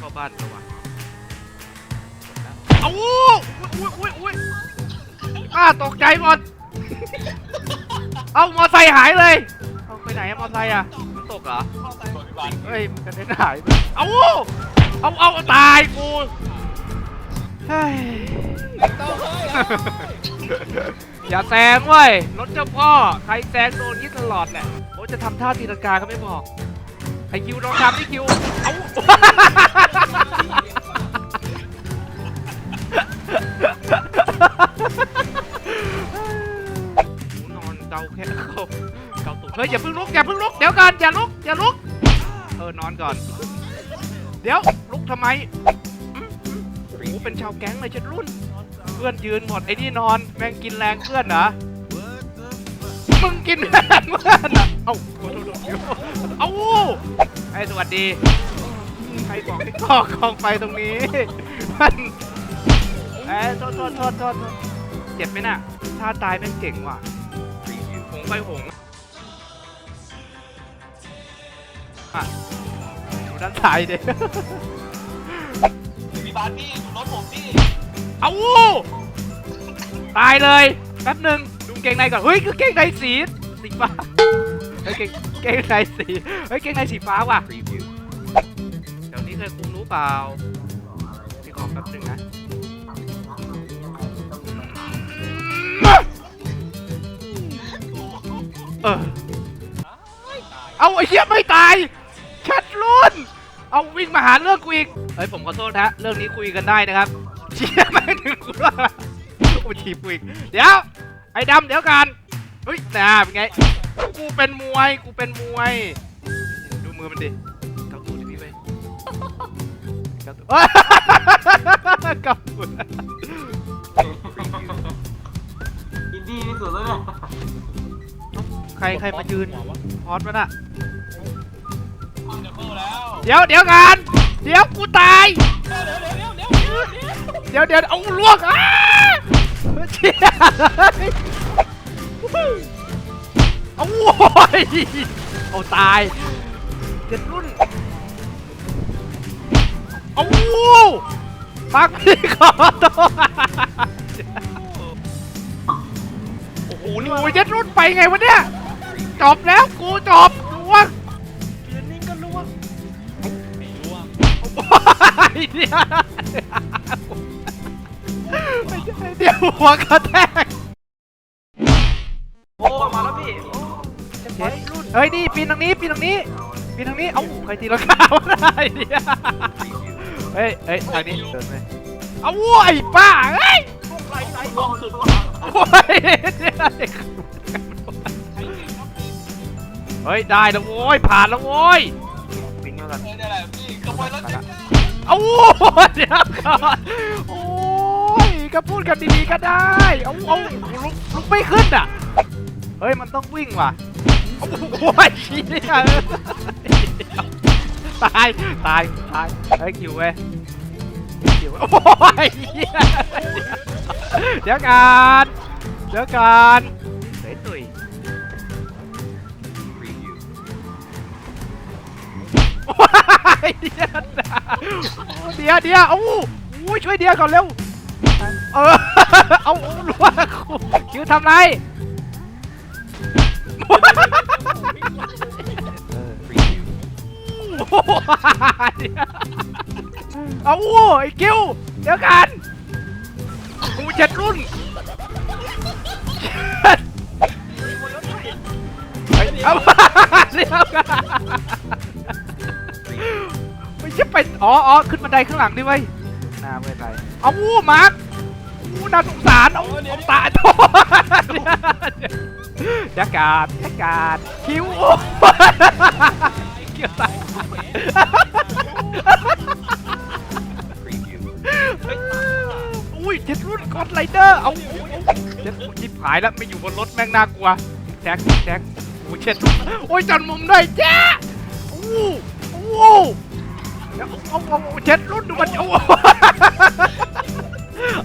เข้าบ้านแล้ววะเอาอุ้ยอุ้ยอุ้ยอ้าตกใจหมด เอามอไซค์หายเลย เอาไปไหนอะมอไซค์อะมันตกเหรอเฮ้ยมันกระเด็นหายไปเอาเอาเอาตายกูเฮ้ยอย่าแซงเว้ยรถเจ้าพ่อ ใครแซงโดนยึดตลอดแหละโอ้จะทำท่าตีลังกาก็ไม่บอก ไอคิวลองทำดิคิว เอานอนเกาแค่เขาเกาตุกเฮ้ยอย่าเพิ่งลุกอย่าเพิ่งลุกเดี๋ยวก่อนอย่าลุกอย่าลุก เออนอนก่อน เดี๋ยวลุกทำไมอืมโอ้โหเป็นชาวแก๊งเลยเช็ดรุ่น เพื่อนยืนหมดไอ้นี่นอนแม่งกินแรงเพื่อนเหรอ มึงกินแรงเพื่อนเอเอ้าโทษโทษโทษเอ้าไอ้สวัสดีใครบอกให้ก่อกองไฟตรงนี้มันเอ้ยโทษโทษโทษโทษโทษเจ็บไหมน่ะถ้าตายแม่งเก่งว่ะหงไฟหงอะดูด้านซ้ายดิมีบาร์พี่รถผมพี่ เอาตายเลยแป๊บหนึ่ง เกงในก่อนเฮ้ยคือเกงในสีสีฟ้าเฮ้ยเกงเกงในสีเฮ้ยเกงในสีฟ้าว่ะเดี๋ยวนี้เคยคุมรู้เปล่าพี่ขอแป๊บหนึ่งนะเออเอาไอ้เหี้ยไม่ตายชัดรุ่น เอาวิ่งมาหาเรื่องกูอีกเฮ้ยผมขอโทษนะเรื่องนี้คุยกันได้นะครับเชี่ยไม่ถึงกูว่าโอ้ยทีบกูอีกเดี๋ยว ไอ้ดำเดี๋ยวกันเฮ้ยน่าเป็นไง กูเป็นมวย กูเป็นมวย ดูมือมันดิเกาตูดดิพี่เว้ยเกาตูดเอ้ยเกาตูดอินดี้ที่สุดแล้วเนี่ยใครใครมายืนพอดมันอะเดี๋ยวเข้าแล้วเดี๋ยวเดี๋ยวกันเดี๋ยวกูตาย เดี๋ยวเดี๋ยวเดี๋ยวเดี๋ยวเดี๋ยวเดี๋ยวเอาลวกอ้าเชี่ย เอาโว้ยเอาตายเจ็ดรุ่นเอาปักพี่ขอโทษโอ้โหนี่โอ้ยเจ็ดรุ่นไปไงวะเนี่ยจบแล้วกูจบลวกยืนนิ่งก็ลวกไม่รู้อะไอ้เดียวไม่ใช่เดี๋ยวหัวกระแทก เฮ้ยนี่ปีนทางนี้ปีนทางนี้ปีนทางนี้เอ้าใครตีลังกาวะได้เนี่ยเฮ้ยเฮ้ยทางนี้เดินไปเอาโว้ป้าเฮ้ยไหลไหลลงสุดว่ะโว้ยเฮ้ยได้แล้วโว้ยผ่านแล้วโว้ยวิ่งแล้วกันเออเนี่ยแหละพี่ขโมยรถกันเอาว้ยเดี๋ยวก่อนโอ้ยก็พูดกันดีๆก็ได้เอาเอาลุกลุกไม่ขึ้นอะเฮ้ยมันต้องวิ่งว่ะ โอ้ยเชี่ยตาย ตาย ตายเฮ้ยคิวเว้ยคิวเว้ยโอ้ยเหี้ยเดี๋ยวกันเดี๋ยวกันเฮ้ยตุยโอ้ยเดี๋ยวนะเดี๋ยวเดี๋ยวเอาอู้ช่วยเดี๋ยวก่อนเร็ว เออ เอาเอารู้ว่าคิวทำไร เอาโว้ไอ้กิ้วเดี๋ยวกันกูเจ็ดรุ่นเฮ้ยเอาเดี๋ยวกันไม่ใช่ไปอ๋ออ๋อขึ้นบันไดข้างหลังดิเว้ยหน้าไม่ไปเอาวู้มาร์ควู้น่าสงสารเอาเอาตาโทษเดี๋ยวกันเดี๋ยวกันคิว โอ้เกี่ยวตายอุ้ยเจ็ดรุ่นกอดไรเดอร์เอาเอาเจ็ดรุ่นที่หายแล้วไม่อยู่บนรถแม่งน่ากลัวแจ็คแจ็คโอ้ยเจ็ดรุ่นโอ้ยจอนมุมด้วยแจ๊ะโอ้โหเอาเอาเอาเอาเจ็ดรุ่นดูมันโอ้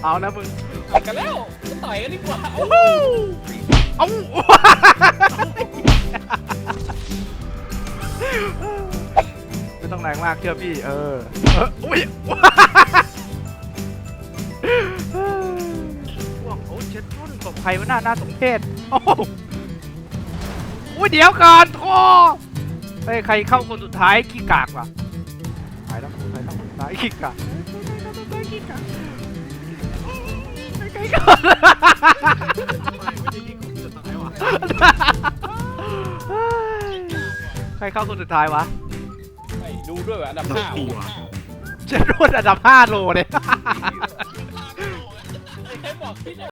เอานะมึงกันแล้วจะต่อยกันดีกว่าโอ้โหเอา ม่ต้องแรงมากเชื่อพี่เออเอออุ้ยพวกโอ้เช็ดรุ่นศพใครวะหน้าหน้าสมเพศโอ้โหอุ้ยเดี๋ยวก่อนโธ่เฮ้ยใครเข้าคนสุดท้ายขี้กากว่ะไปแล้วใครเข้าคนสุดท้ายขี้กากขี้กากใครเข้าใครเข้าคนสุดท้ายวะ ดูด้วยว่าอันดับห้าเช็ดรุ่นอันดับ5โลเลย ใครบอกที่